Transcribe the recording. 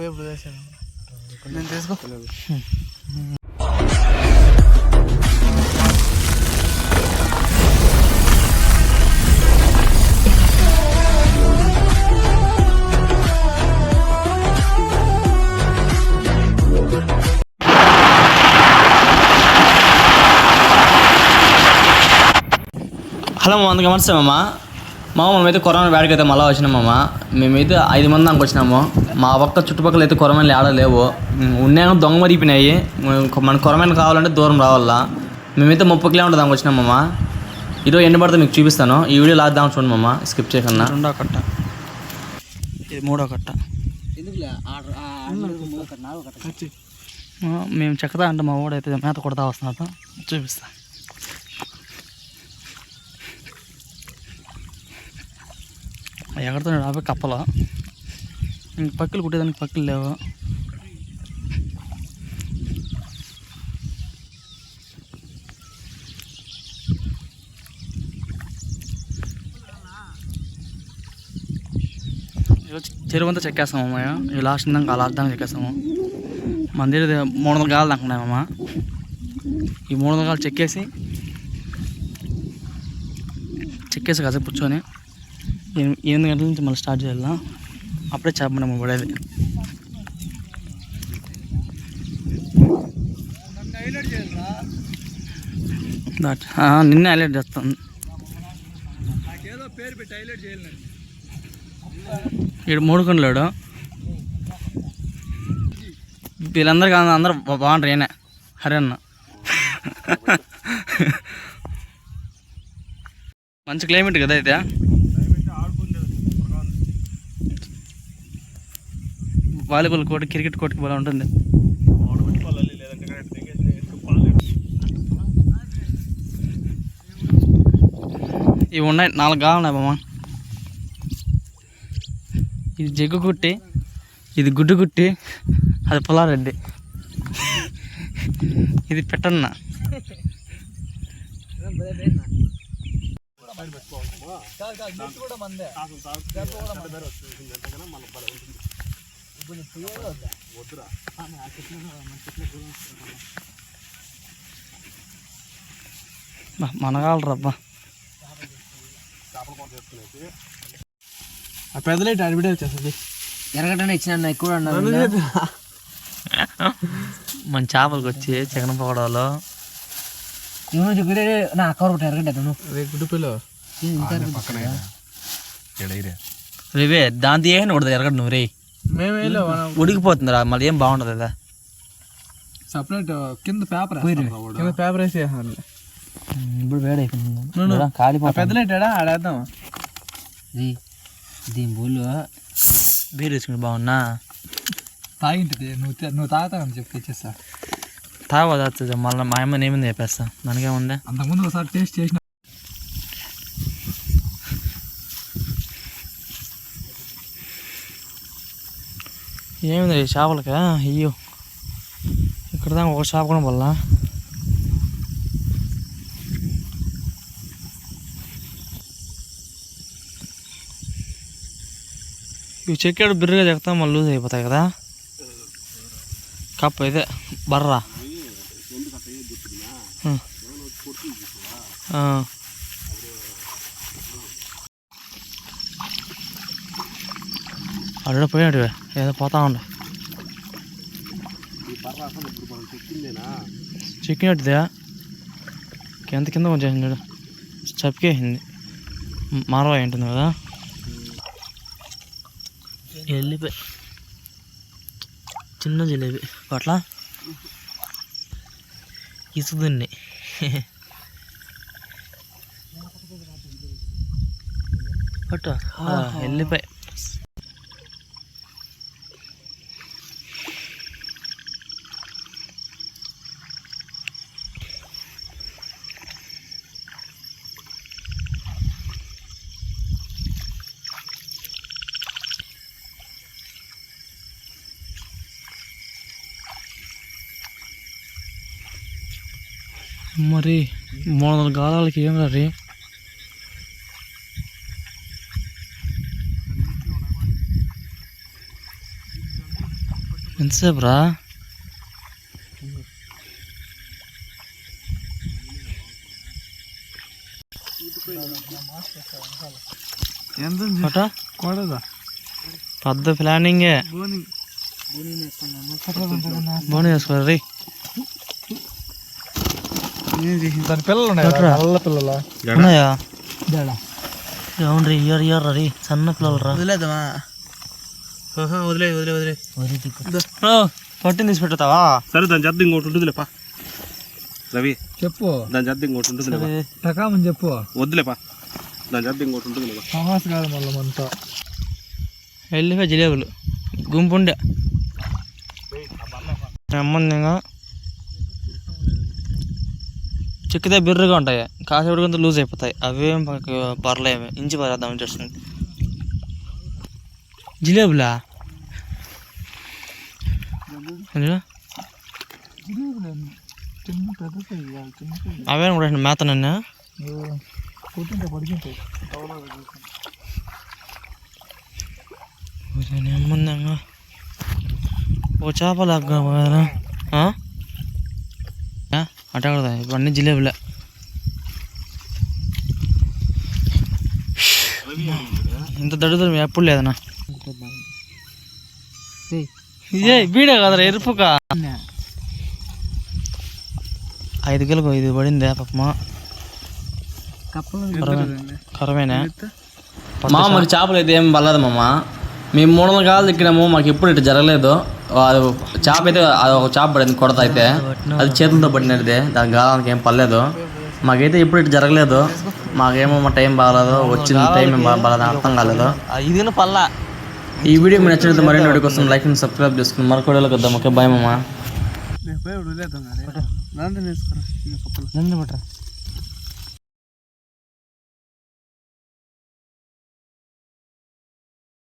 పోయే ప్రదేశం నేను తీసుకో హలో వంద నమస్తే మామ. మామ మనమైతే కరోనా వ్యాధికి అయితే మళ్ళీ వచ్చినామమ్మ మేమైతే ఐదు మంది దానికి వచ్చినాము. మా పక్క చుట్టుపక్కల అయితే కొరమైన ఆడ లేవు. ఉమ్, ఉన్నాయో దొంగ మరిగిపోయినాయి మన కొరమైన కావాలంటే దూరం రావాలా. మేమైతే ముప్పై కిలోమీటర్ దానికి వచ్చినామమ్మ ఈరోజు ఎండ పడితే మీకు చూపిస్తాను. ఈ వీడియో దాకా చూడండి మామ. స్కిప్ చేయకన్నా రెండో కట్ట. ఇది మూడో కట్ట. ఆ, మేము చెక్కదా అంటే మా వాడైతే మేత కొడతా వస్తున్నాడు చూపిస్తా. ఎగడుతున్నాడు రాబోయే కప్పల. ఇంక పక్కలు కుట్టేదానికి పక్కలు లేవు. ఈరోజు చెరువు అంతా చెక్కేస్తాము అమ్మాయ ఈ లాస్ట్ దాకా లాస్ట్ దాకా చెక్కేస్తాము మందిర మూడు వందల గాలు దాకా ఈ మూడు వందల గాలు చెక్కేసి చెక్కేసి కాసేపు కూర్చొని ఎనిమిది గంటల నుంచి మళ్ళీ స్టార్ట్ చేయాలా? అప్పుడే చేపడం పడేది. నిన్న నిన్నే హైలైట్ చేస్తాను ఇక్కడ మూడు కొండలాడు వీళ్ళందరికీ అంద- అందరూ బాగుంటారు ఈయన. హరే అన్న. మంచి క్లైమేట్ కదా అయితే? వాలీబాల్ కోర్టు క్రికెట్ కోర్టుకి బాగా ఉంటుంది. ఇవి ఉన్నాయి నాలుగు కావాలన్నాయి బామ్మ. ఇది జగ్గు కుట్టి ఇది గుడ్డు కుట్టి అది పుల్లారెడ్డి. ఇది పెట్టన్న. మనగాలరు రబ్బా ఆ పెద్దలైట్ అడ్వర్టైజ్ చేస్తుంది ఎరగటనే ఇచ్చిన ఎక్కువ అన్నారు మన చేపలకు వచ్చి చికెన్ పకోడాలో. నువ్వు చెప్పే నా అక్క ఒకటి నువ్వు అదే గుడ్డు పిల్ల రేవే దాంతో ఏ ఉండదు ఎరగడు నువ్వు రే మేము వెళ్ళాం ఉడికిపోతుందిరా మళ్ళీ ఏం బాగుండదు కదా. సపరేట్ కింద పేపర్ కింద పేపర్ వేసి. ఇప్పుడు వేడైపోయింది ఆ కాలిపోతుంది పెద్దలైట్ ఆడా ఆడేద్దాం. దీని బోళ్ళు బీర్ వేసుకుని బాగున్నా? తాగింటిది నువ్వు తే- నువ్వు తాగుతావని చెప్పి తెచ్చేస్తా. తాగదు మళ్ళీ మా అమ్మని ఏమైంది చెప్పేస్తా. మనకేముంది అంతకుముందు ఒకసారి టేస్ట్ చేసిన ఏమింది చేపలకి? అయ్యో. ఇక్కడ దాకా ఒక చేప కూడా వల్ల ఇవి చెక్కాడు బిర్రగా చెక్తా మళ్ళీ లూజ్ అయిపోతాయి కదా. కప్పు ఇదే బర్రా. అక్కడ పోయాడు ఏదో పోతా ఉండే. చిక్కినట్టుదా. ఎంత కింద కొంచెం చూడు. చపికేసింది మరవ ఉంటుంది కదా. వెళ్ళిపోయి చిన్న జిలేబీ. పట్ల ఇసుదండి పట్టు. వెళ్ళిపోయి మరి మూడు వందల గాలాలకి ఏం రీ ఎంతసేపు రా ఎంత అట కూడదా పెద్ద ప్లానింగే బోని బోని చేసుకోరు రీ దాని పిల్లలు ఉన్నాయి? నల్ల పిల్లల? ఉన్నాయా? అవును రీ ఇయర్ ఇయర్ రీ సన్న పిల్లలు రా వదిలేదమ్మా వదిలే వదిలే వదిలే. పట్టిని తీసి పెట్టుతావా? సరే దాని చేద్దాం ఇంకోటి ఉంటుందిలేపా రవి చెప్పు. దాని చేద్దాం ఇంకోటి ఉంటుందిలేపా టకామని చెప్పు. వద్దులేపా దాని చేద్దాం ఇంకోటి ఉంటుందిలేపా తమాస్ కాదు మళ్ళీ మనతో. వెళ్ళిపోయి జిలేబులు. గుంపు ఉండే నెమ్మదిగా చిక్కితే బిర్రగా ఉంటాయి. కాసేపటి కొంత లూజ్ అయిపోతాయి. అవేం మనకు పర్లేవి ఇంచి పరేద్దాం చేస్తుంది. జిలేబులా? అవేం కూడా మేత నన్ను కూర్చుంటే ఓ చేప లాగా పోయారా? ఇప్పుడు అన్ని ఇవన్నీ జిలేబులే. ఇంత దడుదరం ఎప్పుడు లేదన్నా. ఇదే బీడే కదరా ఎరుపుక? ఐదు కిలకు ఇది పడిందే పాపమా? కరమేనా మా మరి చేపలు అయితే ఏం పర్లేదు మామ. మేము మూడు వందల కాలు ఎక్కినాము మాకు ఎప్పుడు ఇటు జరగలేదు. అది చేప అయితే అది ఒక చేప పడింది కొడత అయితే. అది చేతులతో పడినది దాని గాలానికి ఏం పర్లేదు మాకైతే ఎప్పుడు ఇటు జరగలేదు. మాకేమో మా టైం బాగాలేదు. వచ్చిన టైం ఏం బాగాలేదు. అర్థం కాలేదు. ఇది పల్లా ఈ వీడియో మీకు నచ్చినట్టు మరిన్ని వీడియో కోసం లైక్ అండ్ సబ్స్క్రైబ్ చేసుకుని మరొక వీడియోలోకి వద్దాం ఓకే బాయ్ మామ.